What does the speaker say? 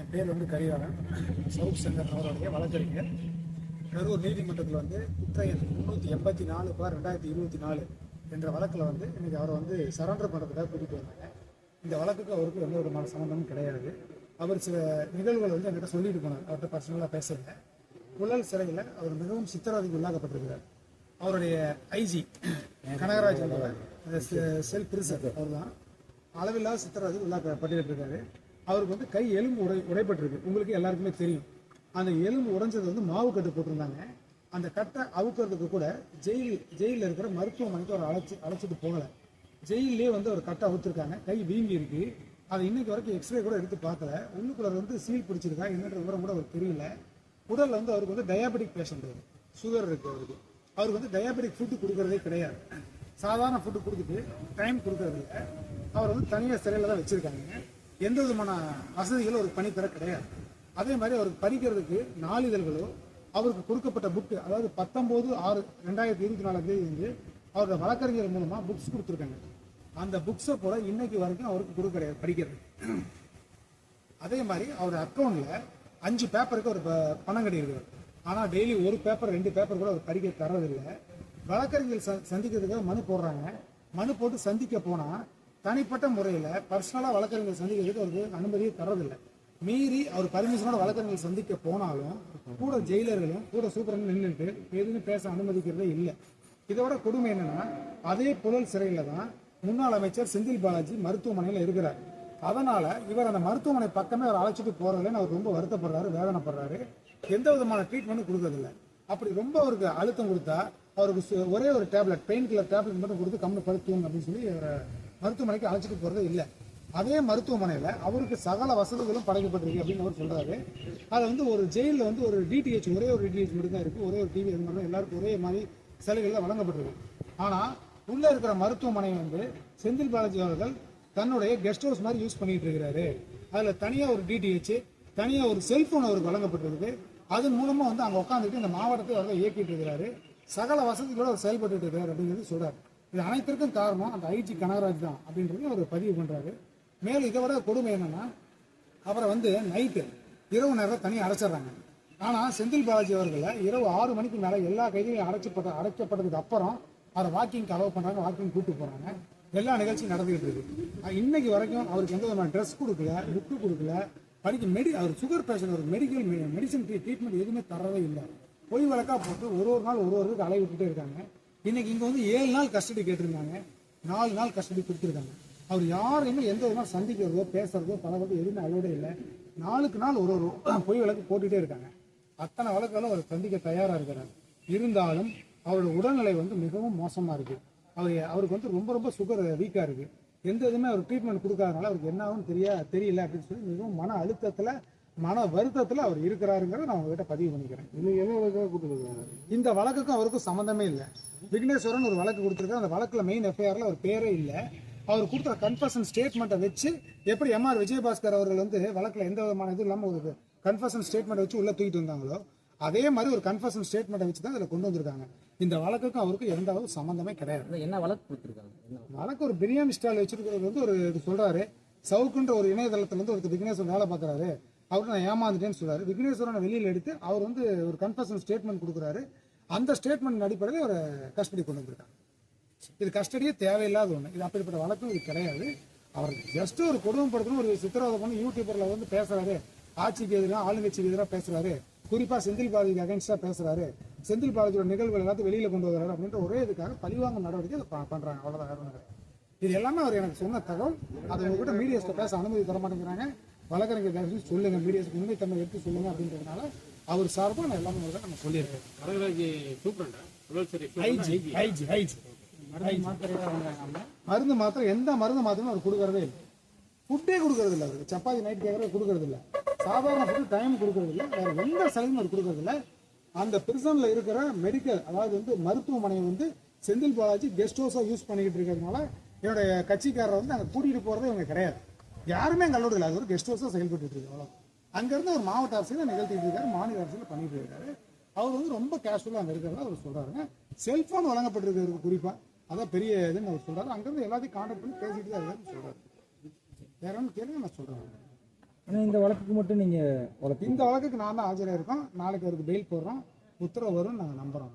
என் பேர் வந்து கரிகாலன். சவுக் சங்கர் அவருடைய வழக்கறிஞர். கரூர் நீதிமன்றத்தில் வந்து குற்றையன் முந்நூற்றி எண்பத்தி நாலு பார் ரெண்டாயிரத்தி இருபத்தி நாலு என்ற வழக்கில் வந்து இன்னைக்கு அவரை வந்து சரண்டர் பண்ணுறதுக்காக கூட்டிகிட்டு வந்தாங்க. இந்த வழக்குக்கு அவருக்கு எந்த விதமான சம்மந்தமும் கிடையாது. அவர் சில நிகழ்வுகள் வந்து என்கிட்ட சொல்லிட்டு போனார். அவர்கிட்ட பர்சனலாக பேசுங்க புழல் சிறையில் அவர் மிகவும் சித்திரவதைக்கு உள்ளாக்கப்பட்டிருக்கிறார். அவருடைய ஐஜி கனகராஜ் என்பவர் செல் பிரிசர் அவர் தான் அளவில்லாத சித்திரவதைக்கு உள்ளாக்கப்பட்டிருக்கிறாரு அவருக்கு வந்து கை எலும்பு உடை உடைப்பட்டிருக்கு. உங்களுக்கு எல்லாருக்குமே தெரியும். அந்த எலும்பு உடைஞ்சது வந்து மாவு கட்டு போட்டிருந்தாங்க. அந்த கட்டை அவுக்கிறதுக்கு கூட ஜெயில் ஜெயிலில் இருக்கிற மருத்துவமனைக்கு அவர் அழைச்சி அழைச்சிட்டு போகலை. ஜெயிலே வந்து ஒரு கட்டை அவுத்துருக்காங்க. கை வீங்கி இருக்கு. அதை இன்னைக்கு வரைக்கும் எக்ஸ்ரே கூட எடுத்து பார்க்கல. உள்ளுக்குள்ள வந்து சீல் பிடிச்சிருக்கா என்னன்ற விவரம் கூட அவருக்கு தெரியல. உடலில் வந்து அவருக்கு வந்து டயாபெட்டிக் பேஷண்ட் சுகர் இருக்கு அவருக்கு. அவருக்கு வந்து டயாபெட்டிக் ஃபுட்டு கொடுக்கறதே கிடையாது. சாதாரண ஃபுட்டு கொடுத்துட்டு டைம் கொடுக்கறது இல்லை. அவர் வந்து தனியாக சிறையில் தான் வச்சுருக்காங்க. எந்த விதமான வசதிகளும் ஒரு பெற கிடையாது. அதே மாதிரி அவருக்கு படிக்கிறதுக்கு நாளிதழ்களோ அவருக்கு கொடுக்கப்பட்ட புக்கு அதாவது பத்தொம்போது ஆறு ரெண்டாயிரத்தி இருபத்தி நாலாம் தேதி வந்து அவரோட வழக்கறிஞர் மூலமாக புக்ஸ் கொடுத்துருக்காங்க. அந்த புக்ஸை கூட இன்னைக்கு வரைக்கும் அவருக்கு கொடுக்க படிக்கிறது அதே மாதிரி அவர் அக்கௌண்ட்ல அஞ்சு பேப்பருக்கு அவர் ப- பணம் கிடையாது ஆனால் டெய்லி ஒரு பேப்பர் ரெண்டு பேப்பர் கூட அவர் படிக்க தரதில்லை வழக்கறிஞர் ச சந்திக்கிறதுக்காக மனு போடுறாங்க. மனு போட்டு சந்திக்க போனால் தனிப்பட்ட முறையில் பர்சனலாக வழக்கறிஞர் சந்திக்கிறதுக்கு அவருக்கு அனுமதியை தரதில்லை மீறி அவர் பர்மிஷனோட வழக்கறிஞர் சந்திக்க போனாலும் கூட ஜெயிலர்களும் கூட சூப்பரன் நின்றுட்டு எதுவுமே பேச அனுமதிக்கிறதே இல்லை. இதோட கொடுமை என்னன்னா அதே புழல் சிறையில் தான் முன்னாள் அமைச்சர் செந்தில் பாலாஜி மருத்துவமனையில் இருக்கிறார். அதனால இவர் அந்த மருத்துவமனை பக்கமே அவர் அழைச்சிட்டு போறதுலன்னு அவர் ரொம்ப வருத்தப்படுறாரு வேதனைப்படுறாரு. எந்த விதமான ட்ரீட்மெண்ட்டும் கொடுக்கறதில்ல. அப்படி ரொம்ப அவருக்கு அழுத்தம் கொடுத்தா அவருக்கு சு- ஒரே ஒரு டேப்லெட் பெயின் கில்லர் டேப்லெட் மட்டும் கொடுத்து கம்மி படுத்துவோங்க அப்படின்னு சொல்லி அவரை மருத்துவமனைக்கு அழைச்சிட்டு போகிறது இல்லை. அதே மருத்துவமனையில் அவருக்கு சகல வசதிகளும் படைக்கப்பட்டிருக்கு அப்படின்னு அவர் சொல்றாரு. அதை வந்து ஒரு ஜெயிலில் வந்து ஒரு டிடிஹெச் ஒரே ஒரு டிடிஹெச் மட்டும் தான் இருக்கு. ஒரே ஒரு டிவி அது மாதிரி எல்லாருக்கும் ஒரே மாதிரி சலுகைகள் வழங்கப்பட்டிருக்கு. ஆனால் உள்ளே இருக்கிற மருத்துவமனை வந்து செந்தில் பாலாஜி அவர்கள் தன்னுடைய கெஸ்ட் ஹவுஸ் மாதிரி யூஸ் பண்ணிட்டு இருக்கிறாரு. அதில் தனியாக ஒரு டிடிஹெச் தனியாக ஒரு செல்போன் அவருக்கு வழங்கப்பட்டிருக்கு. அதன் மூலமாக வந்து அங்கே உட்காந்துட்டு இந்த மாவட்டத்தை அவர்கள் இயக்கிட்டு இருக்கிறாரு. சகல வசதிகளோட அவர் செயல்பட்டு இருக்கிறார் அப்படிங்கிறது சொல்கிறார் இது அனைத்திற்கும் காரணம் அந்த ஐஜி கனகராஜ் தான் அப்படின்றது அவர் பதிவு பண்றாரு. மேலும் இதை விட கொடுமை என்னன்னா அவரை வந்து நைட்டு இரவு நேரம் தனியாக அடைச்சிடுறாங்க. ஆனால் செந்தில் பாலாஜி அவர்களை இரவு ஆறு மணிக்கு மேலே எல்லா கைதிகளையும் அடைச்சப்பட்ட அடைக்கப்பட்டதுக்கு அப்புறம் அவரை வாக்கிங் அலோவ் பண்ணுறாங்க வாக்கிங் கூப்பிட்டு போகிறாங்க எல்லா நிகழ்ச்சியும் நடந்துகிட்டு இருக்கு. இன்னைக்கு வரைக்கும் அவருக்கு எந்த விதமான ட்ரெஸ் கொடுக்கல புக்கு கொடுக்கல படிக்க மெடி அவர் சுகர் பேஷண்ட் ஒரு மெடிக்கல் மெடிசன் ட்ரீட்மெண்ட் எதுவுமே தரவே இல்லை. பொய் வழக்காக போட்டு ஒரு ஒரு நாள் ஒரு ஒரு இதுக்கு அலைய விட்டுட்டே இருக்காங்க. இன்னைக்கு இங்கே வந்து ஏழு நாள் கஸ்டடி கேட்டிருந்தாங்க. நாலு நாள் கஸ்டடி கொடுத்துருக்காங்க. அவர் யாரையுமே எந்த விதமாக சந்திக்கிறதோ பேசுறதோ பழகிறதோ எதுவுமே அலோடே இல்லை. நாளுக்கு நாள் ஒரு ஒரு பொய் வழக்கு போட்டுகிட்டே இருக்காங்க. அத்தனை வழக்குகளும் அவர் சந்திக்க தயாராக இருக்கிறார். இருந்தாலும் அவரோட உடல்நிலை வந்து மிகவும் மோசமாக இருக்கு. அவர் அவருக்கு வந்து ரொம்ப ரொம்ப சுகர் வீக்காக இருக்கு. எந்த இதுவுமே அவர் ட்ரீட்மெண்ட் கொடுக்காதனால அவருக்கு என்ன ஆகும்னு தெரிய தெரியல அப்படின்னு சொல்லி மிகவும் மன அழுத்தத்தில் மன வருத்தத்தில் அவர் இருக்கிறாருங்கிறத நான் உங்ககிட்ட பதிவு பண்ணிக்கிறேன். இன்னைக்கு என்ன வழக்காக இந்த வழக்குக்கும் அவருக்கும் சம்மந்தமே இல்லை. விக்னேஸ்வரன் ஒரு வழக்கு கொடுத்துருக்காரு. அந்த வழக்கில் மெயின் எஃப்ஐஆரில் அவர் பேரே இல்லை. அவர் கொடுத்த கன்ஃபர்ஷன் ஸ்டேட்மெண்ட்டை வச்சு எப்படி எம்ஆர் விஜயபாஸ்கர் அவர்கள் வந்து வழக்கில் எந்த விதமான இது இல்லாமல் ஒரு கன்ஃபர்ஷன் ஸ்டேட்மெண்ட் வச்சு உள்ளே தூக்கிட்டு வந்தாங்களோ அதே மாதிரி ஒரு கன்ஃபர்ஷன் ஸ்டேட்மெண்ட்டை வச்சு தான் இதில் கொண்டு வந்திருக்காங்க. இந்த வழக்குக்கும் அவருக்கும் எந்த ஒரு சம்மந்தமே கிடையாது. என்ன வழக்கு கொடுத்துருக்காங்க? வழக்கு? ஒரு பிரியாணி ஸ்டால் வச்சிருக்கிறது வந்து ஒரு இது சொல்றாரு. சவுக்குன்ற ஒரு இணையதளத்துல இருந்து ஒருத்தர் விக்னேஸ்வரன் வேலை பார்க்கறாரு. அவர் நான் ஏமாந்துட்டேன்னு சொல்றாரு. விக்னேஸ்வரனை வெளியில் எடுத்து அவர் வந்து ஒரு கன்ஃபர்ஷன் ஸ்டேட்மெண்ட் கொடுக்குறாரு. அந்த ஸ்டேட்மெண்ட் அடிப்படையில் ஒரு கஸ்டடி கொண்டு வந்திருக்காங்க. இது கஸ்டடியே தேவையில்லாத ஒன்று இது அப்படிப்பட்ட வழக்கம் இது கிடையாது. அவர் ஜஸ்ட் ஒரு கொடுமைப்படுத்தணும் ஒரு சித்திரவதை பண்ணி யூடியூபரில் வந்து பேசுறாரு. ஆட்சிக்கு எதிராக ஆளுங்கட்சிக்கு எதிராக பேசுறாரு. குறிப்பாக செந்தில் பாலாஜிக்கு அகைன்ஸ்டா பேசுறாரு. செந்தில் பாலாஜியோட நிகழ்வுகள் எல்லாத்தையும் வெளியில் கொண்டு வர்றாரு அப்படின்ற ஒரே இதுக்காக பழிவாங்கும் நடவடிக்கை அதை பண்ணுறாங்க அவ்வளோதான் இது எல்லாமே அவர் எனக்கு சொன்ன தகவல். அதை உங்ககிட்ட மீடியாஸ்ல பேச அனுமதி தர மாட்டேங்கிறாங்க வழக்கறிஞர் தயவு செஞ்சு சொல்லுங்க. மீடியாஸ்க்கு உண்மை தன்மை எடுத்து சொல்லுங்க அப்படின்றதுனால அவர் சார்பாக நான் எல்லாமே உங்ககிட்ட நம்ம சொல்லியிருக்கேன். கனகராஜ் சூப்பரண்டா? புழல் சரி ஐஜி ஐஜி ஐஜி. மருந்து மாத்திரம் எந்த மருந்து மாத்திரமும் அவர் கொடுக்கறதே இல்லை. ஃபுட்டே கொடுக்கறது இல்லை அவருக்கு சப்பாத்தி நைட் கேட்கறது கொடுக்கறது இல்லை சாதாரண ஃபுட்டு டைம் கொடுக்கறது இல்லை வேற எந்த சலுகையும் அவர் கொடுக்கறது இல்லை அந்த பிரிசன்ல இருக்கிற மெடிக்கல் அதாவது வந்து மருத்துவமனையை வந்து செந்தில் பாலாஜி கெஸ்ட் ஹவுஸாக யூஸ் பண்ணிக்கிட்டு இருக்கிறதுனால என்னுடைய கட்சிக்காரரை வந்து அங்கே கூட்டிகிட்டு போகிறதே இவங்க கிடையாது. யாருமே அங்கே அலோடு இல்லை. அது ஒரு கெஸ்ட் ஹவுஸாக செயல்பட்டு இருக்கு. அவ்வளோ அங்கேருந்து ஒரு மாவட்ட அரசியல் நிகழ்த்திட்டு இருக்காரு மாநில அரசியல் பண்ணிட்டு இருக்காரு. அவர் வந்து ரொம்ப கேஷுவலாக அங்கே இருக்கிறதா அவர் சொல்கிறாருங்க செல்ஃபோன் வழங்கப்பட்டிருக்கிறது குறிப்பாக அதான் பெரிய இதுன்னு அவர் சொல்கிறாரு அங்கேருந்து எல்லாத்தையும் கான்டாக்ட் பண்ணி பேசிட்டு தான் இருக்காருன்னு சொல்கிறாரு வேற ஒன்றும் கேளுங்க நான் சொல்கிறேன் ஆனால் இந்த வழக்குக்கு மட்டும் நீங்கள் வழக்கு இந்த வழக்குக்கு நான் தான் ஆஜராக இருக்கோம் நாளைக்கு அவருக்கு பெயில் போடுறோம். உத்தரவு வரும்னு நாங்கள் நம்புகிறோம்